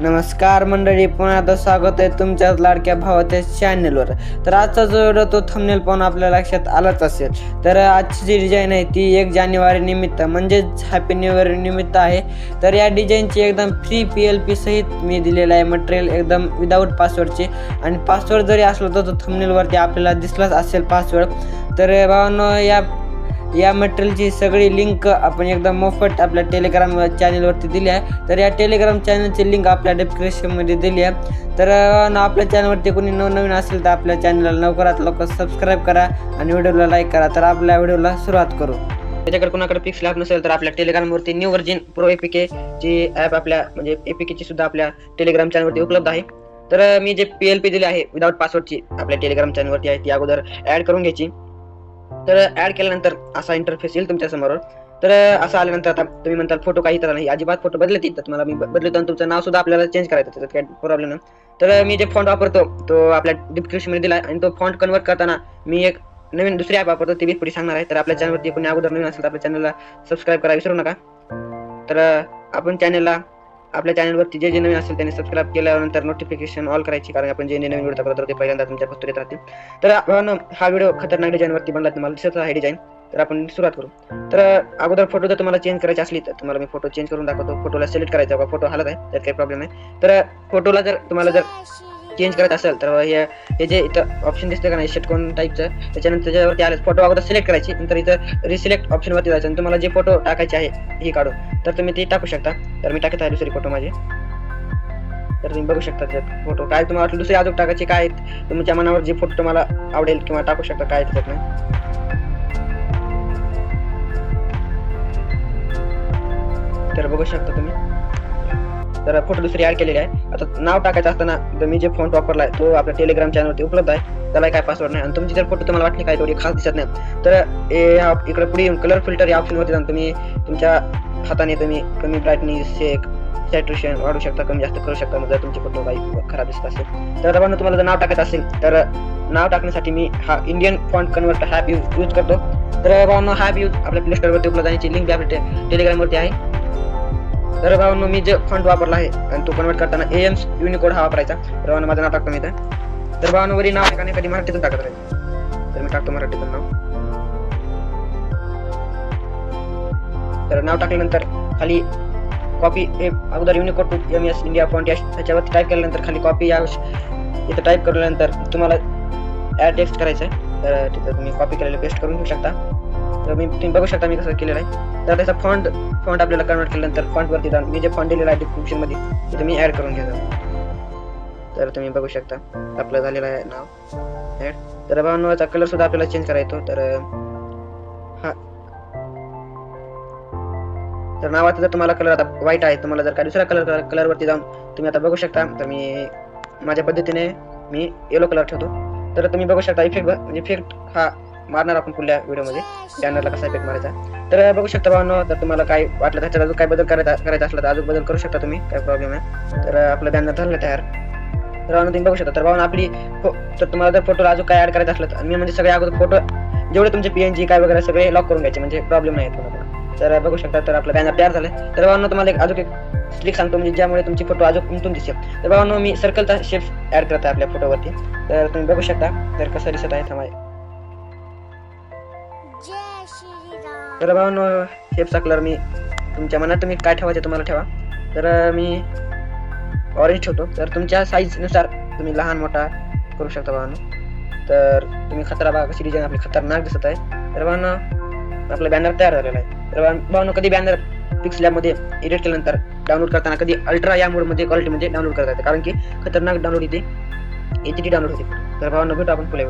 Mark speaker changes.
Speaker 1: नमस्कार मंडळी पुन्हा आता स्वागत आहे तुमच्याच लाडक्या भावाच्या चॅनलवर तर आजचा जो व्हिडिओ तो थंबनेल पाहून आपल्या लक्षात आलाच असेल. तर आजची जी डिझाईन आहे ती एक जानेवारी निमित्त म्हणजेच हॅपी न्यू इयर निमित्त आहे. तर या डिझाईनची एकदम फ्री पी एल पी सहित मी दिलेलं आहे मटेरियल एकदम विदाऊट पासवर्डचे आणि पासवर्ड जरी असला तर तो थंबनेलवरती आपल्याला दिसलाच असेल पासवर्ड तर भावांनो या या मटेरियलची सगळी लिंक आपण एकदम मोफत आपल्या टेलिग्राम चॅनलवरती दिली आहे. तर या टेलिग्राम चॅनलची लिंक आपल्या डिस्क्रिप्शनमध्ये दिली आहे. तर आपल्या चॅनलवरती कोणी नवनवीन असेल तर आपल्या चॅनलला लवकरात लवकर सबस्क्राईब करा आणि व्हिडिओला लाईक करा. तर आपल्या व्हिडिओला सुरुवात करू. त्याच्याकडे कोणाकडे पिक्सल ॲप नसेल तर आपल्या टेलिग्रामवरती न्यू व्हर्जन प्रो एपीके ची ॲप आपल्या म्हणजे एपीकेची सुद्धा आपल्या टेलिग्राम चॅनलवरती उपलब्ध आहे. तर मी जे पी एल पी दिली आहे विदाउट पासवर्डची आपल्या टेलिग्राम चॅनलवरती आहे ती अगोदर ॲड करून घ्यायची. तर ऍड केल्यानंतर असा इंटरफेस येईल तुमच्यासमोर. तर असं आल्यानंतर आता तुम्ही म्हणताल फोटो काही तर नाही. अजिबात फोटो बदलत येतात. मला मी बदलतो आणि तुमचं नाव सुद्धा आपल्याला चेंज करायचं त्याच्यात काही प्रॉब्लेम नाही. तर मी जे फॉन्ट वापरतो तो आपल्या डिस्क्रिप्शनमध्ये दिला आणि तो फॉन्ट कन्वर्ट करताना मी एक नवीन दुसरी ॲप वापरतो. ती मी पुढे सांगणार आहे. तर आपल्या चॅनलवरती कोणी अगोदर नवीन असेल तर आपल्या चॅनलला सबस्क्राईब करा. विसरू नका. तर आपण चॅनलला आपल्या चॅनलवरती जे जे नवीन असेल त्यांनी सबस्क्राईब केल्यानंतर नोटिफिकेशन ऑल करायची कारण आपण जे नवीन व्हिडिओ तर ते पहिल्यांदा तुमच्या पस्तूर येत राहतील. तर भावांनो, हा व्हिडिओ खतरनाक डिझाईनवरती बनला तुम्हाला दिसत आहे डिझाईन तर आपण सुरुवात करू. तर अगोदर फोटो जर तुम्हाला चेंज करायची असली तर तुम्हाला मी फोटो चेंज करून दाखवतो. फोटोला सिलेक्ट करायचा फोटो हलत आहे त्यात काही प्रॉब्लेम नाही. तर फोटोला जर तुम्हाला जर चेंज करायचं असेल तर हे हे जे इथं ऑप्शन दिसतं का नाही षटकोन टाईपचं त्याच्यानंतर त्याच्यावरती आलं फोटो अगोदर सिलेक्ट करायची नंतर इथं रिसिलेक्ट ऑप्शनवरती जायचं. आणि तुम्हाला जे फोटो टाकायचे आहे हे काढून. तर तुम्ही ते टाकू शकता. तर मी टाकत आहे दुसरी फोटो माझे. तर तुम्ही बघू शकता त्याच्यात फोटो काय तुम्हाला वाटलं दुसरे अजून टाकायचे काय आहेत? तुमच्या मनावर जे फोटो तुम्हाला आवडेल किंवा टाकू शकता काय आहे त्याच्यात नाही तर बघू शकता तुम्ही. तर फोटो दुसरी ऍड केलेली आहे. आता नाव टाकायचं असताना तर मी जे फॉन्ट आहे तो आपल्या टेलिग्राम चॅनलवरती उपलब्ध आहे. त्याला काय पासवर्ड नाही. आणि तुमची जर फोटो तुम्हाला वाटली काय तेवढी खास दिसत नाही तर इकडे पुढे येऊन कलर फिल्टर या ऑप्शनवरती जाऊन तुम्ही तुमच्या हाताने तुम्ही कमी ब्राईटनेस शेक सॅट्रेशन वाढू शकता कमी जास्त करू शकता. जर तुमचे फोटो काही खराब दिसत असेल. तर आपण तुम्हाला जर नाव टाकायचं असेल तर नाव टाकण्यासाठी मी हा Indian font convert app use use करतो. तर बाबांना हॅप यूज आपल्या प्ले स्टोरवरती उपलब्ध आहे. लिंक आपल्या टेलिग्रामवरती आहे. तर भावांनो मी जे फंड वापरला आहे आणि तो कन्वर्ट करताना ए युनिकोड हा वापरायचा. तर माझं नाव टाकतो मी इथं. तर भावांनो वरी नाव एका कधी मराठीतून टाकत राहील. तर मी टाकतो मराठीतून नाव. तर नाव टाकल्यानंतर खाली कॉपी हे अगोदर Unicode to M S India font या त्याच्यावरती टाईप केल्यानंतर खाली कॉपी या इथं टाईप केल्यानंतर तुम्हाला ॲड टेक्स्ट करायचं आहे तर तिथं तुम्ही कॉपी केलेलं पेस्ट करून घेऊ शकता. तर मी तुम्ही बघू शकता मी कसं केलेलं आहे. तर त्याचा फॉन्ट फॉन्ट आपल्याला कन्वर्ट केल्यानंतर फॉन्टवरती जाऊन मी जे फॉन्ट दिलेला आहे डिस्क्रिप्शनमध्ये ते तुम्ही ॲड करून घ्या तर तुम्ही बघू शकता आपलं झालेलं आहे नाव. ॲड तर बाबांचा कलर सुद्धा आपल्याला चेंज करायचो तर हा. तर नावाचा जर तुम्हाला कलर आता व्हाईट आहे तुम्हाला जर काय दुसऱ्या कलर कलरवरती जाऊन तुम्ही आता बघू शकता तर मी माझ्या पद्धतीने मी येलो कलर ठेवतो. तर तुम्ही बघू शकता इफेक्ट म्हणजे इफेक्ट हा मारणार आपण पुढल्या व्हिडिओमध्ये. बॅनरला कसा इफेक्ट मारायचा. तर बघू शकता भावांनो तर तुम्हाला काय वाटलं त्याच्यात अजून काय बदल करायचा करायचा असला तर अजून बदल करू शकता तुम्ही. काय प्रॉब्लेम आहे. तर आपलं बॅनर झालं तयार. तर भावना तुम्ही बघू शकता. तर भावना आपली फो- तर तुम्हाला जर फोटोला अजून काय ऍड करायचं असलं तर मी म्हणजे सगळे अगोदर फोटो जेवढे तुमचे पीएनजी काय वगैरे सगळे लॉक करून घ्यायचे. म्हणजे प्रॉब्लेम नाही तुम्हाला तर बघू शकता तर आपलं बॅनर तयार झालं तर भावना तुम्हाला एक अजून एक ट्रिक सांगतो. म्हणजे ज्यामुळे तुमची फोटो अजून उमटून दिसेल तर भावना मी सर्कलचा शेप ऍड करत आहे आपल्या फोटोवरती तर तुम्ही बघू शकता. तर कसं दिसत आहे थांबा. तर भावनो शेप कलर मी तुमच्या मनात तुम्ही काय ठेवायचे तुम्हाला ठेवा. तर मी ऑरेंज ठेवतो. तर तुमच्या साईजनुसार तुम्ही लहान मोठा करू शकता भावानो तर तुम्ही खतरा बाग अशी डिझाईन आपली खतरनाक दिसत आहे. तर भावानो आपला बॅनर तयार झालेला आहे. तर भावानो कधी बॅनर पिक्स लॅबमध्ये एडिट केल्यानंतर डाउनलोड करताना कधी अल्ट्रा या मोडमध्ये क्वालिटीमध्ये डाउनलोड करता येतं. कारण की खतरनाक डाउनलोड येते. एच डी डाउनलोड होते. तर भावानो भेटू आपण पुढे